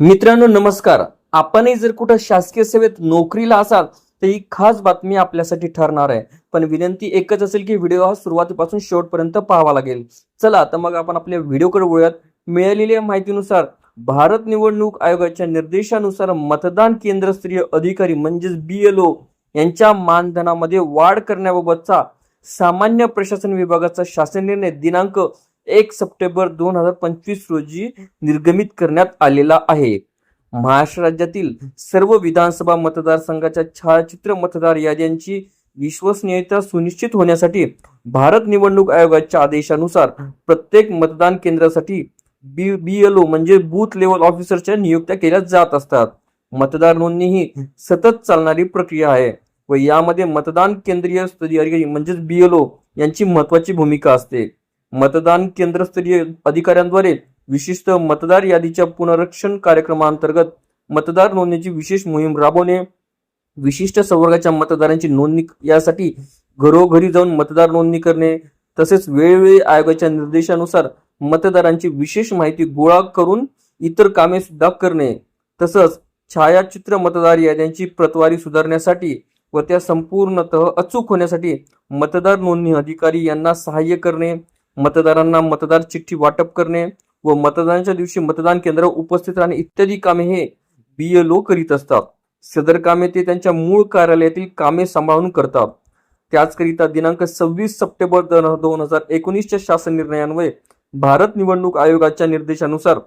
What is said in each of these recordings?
मित्रांनो नमस्कार. आपणही जर कुठं शासकीय सेवेत नोकरीला असाल तर ही खास बातमी आपल्यासाठी ठरणार आहे. पण विनंती एकच असेल की व्हिडिओ हा सुरुवातीपासून शेवटपर्यंत पाहावा लागेल. चला तर मग आपण आपल्या व्हिडिओकडे वळूयात. मिळालेल्या माहितीनुसार भारत निवडणूक आयोगाच्या निर्देशानुसार मतदान केंद्रस्तरीय अधिकारी म्हणजेच बी एल ओ यांच्या मानधनामध्ये वाढ करण्याबाबतचा सामान्य प्रशासन विभागाचा शासन निर्णय दिनांक एक सप्टेंबर दोन हजार पंचवीस रोजी निर्गमित करण्यात आलेला आहे. महाराष्ट्र राज्यातील सर्व विधानसभा मतदारसंघाच्या छायाचित्र मतदार याद्यांची विश्वसनीयता सुनिश्चित होण्यासाठी भारत निवडणूक आयोगाच्या आदेशानुसार प्रत्येक मतदान केंद्रासाठी बी बी एल ओ म्हणजे बूथ लेवल ऑफिसरच्या नियुक्त्या केल्या जात असतात. मतदार नोंदणी ही सतत चालणारी प्रक्रिया आहे व यामध्ये मतदान केंद्रीय स्तरीय अधिकारी म्हणजेच बी एल ओ यांची महत्वाची भूमिका असते. मतदान केंद्रस्तरीय अधिकाऱ्यांद्वारे विशिष्ट मतदार यादीच्या पुनरक्षण कार्यक्रमांतर्गत मतदार नोंदणीची विशेष मोहीम राबवणे विशिष्ट संवर्गाच्या मतदारांची नोंदणी यासाठी घरोघरी जाऊन मतदार नोंदणी करणे तसेच वेळोवेळी आयोगाच्या निर्देशानुसार मतदारांची विशेष माहिती गोळा करून इतर कामे सुद्धा करणे तसंच छायाचित्र मतदार याद्यांची प्रतवारी सुधारण्यासाठी व त्या संपूर्णतः अचूक होण्यासाठी मतदार नोंदणी अधिकारी यांना सहाय्य करणे मतदारांना मतदार चिठ्ठी वाटप करणे व मतदानाच्या दिवशी मतदान केंद्र उपस्थित राहणे इत्यादी कामे हे बी एल ओ करीत असतात. सदर कामे ते त्यांच्या मूळ कार्यालयातील कामे सांभाळून करतात. त्याचकरिता दिनांक सव्वीस सप्टेंबर दोन हजार एकोणीसच्या शासन निर्णयान्वये भारत निवडणूक आयोगाच्या निर्देशानुसार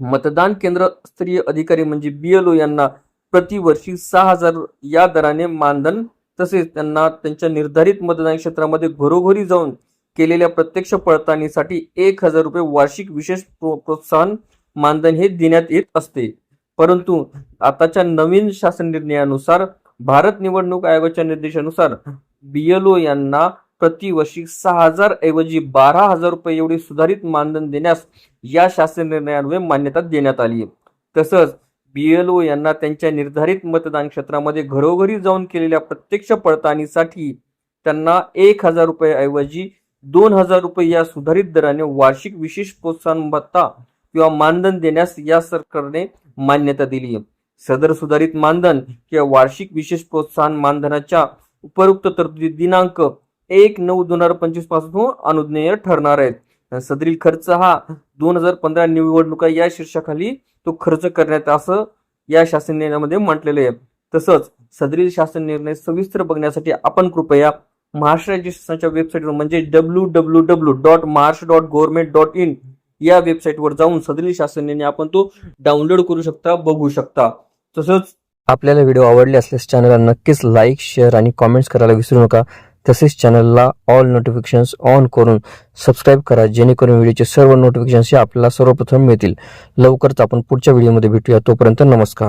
मतदान केंद्र स्तरीय अधिकारी म्हणजे बी एल ओ यांना प्रतिवर्षी सहा हजार या दराने मानधन तसेच त्यांना त्यांच्या निर्धारित मतदान क्षेत्रामध्ये घरोघरी जाऊन केलेल्या प्रत्यक्ष पडताळणीसाठी एक हजार रुपये वार्षिक विशेष प्रो- प्रोत्साहन मानधन हे देण्यात येत असते. परंतु आताच्या नवीन शासन निर्णयानुसार भारत निवडणूक आयोगाच्या निर्देशानुसार बीएलओ यांना प्रतिवर्षी सहा हजार ऐवजी बारा हजार रुपये एवढे सुधारित मानधन देण्यास या शासन निर्णयान्वये मान्यता देण्यात आली. तसंच बीएलओ यांना त्यांच्या निर्धारित मतदान क्षेत्रामध्ये घरोघरी जाऊन केलेल्या प्रत्यक्ष पडताळणीसाठी त्यांना एक हजार रुपये ऐवजी दोन हजार रुपये या सुधारित दराने वार्षिक विशेष प्रोत्साहन भत्ता किंवा मानधन देण्यास या सरकारने मान्यता दिली आहे. सदर सुधारित मानधन किंवा वार्षिक विशेष प्रोत्साहन मानधनाच्या उपयुक्त तरतुदी दिनांक एक नऊ दोन हजार पंचवीसपासून अनुज्ञेय ठरणार आहेत. सदरील खर्च हा दोन हजार पंधरा निवडणुका या शीर्षाखाली तो खर्च करण्यात असं या शासन निर्णयामध्ये म्हटलेलं आहे. तसंच सदरील शासन निर्णय सविस्तर बघण्यासाठी आपण कृपया महाराष्ट्र राज्य शासनाच्या वेबसाईटवर म्हणजे W W W dot Maharashtra dot government dot in या वेबसाईटवर जाऊन सदरी शासनाने आपण तो डाउनलोड करू शकता बघू शकता. तसंच आपल्याला व्हिडिओ आवडले असल्यास चॅनलला नक्कीच लाईक शेअर आणि कॉमेंट्स करायला विसरू नका. तसेच चॅनलला ऑल नोटिफिकेशन्स ऑन करून सबस्क्राईब करा जेणेकरून व्हिडिओचे सर्व नोटिफिकेशन्स हे आपल्याला सर्वप्रथम मिळतील. लवकरच आपण पुढच्या व्हिडिओमध्ये भेटूया. तोपर्यंत नमस्कार.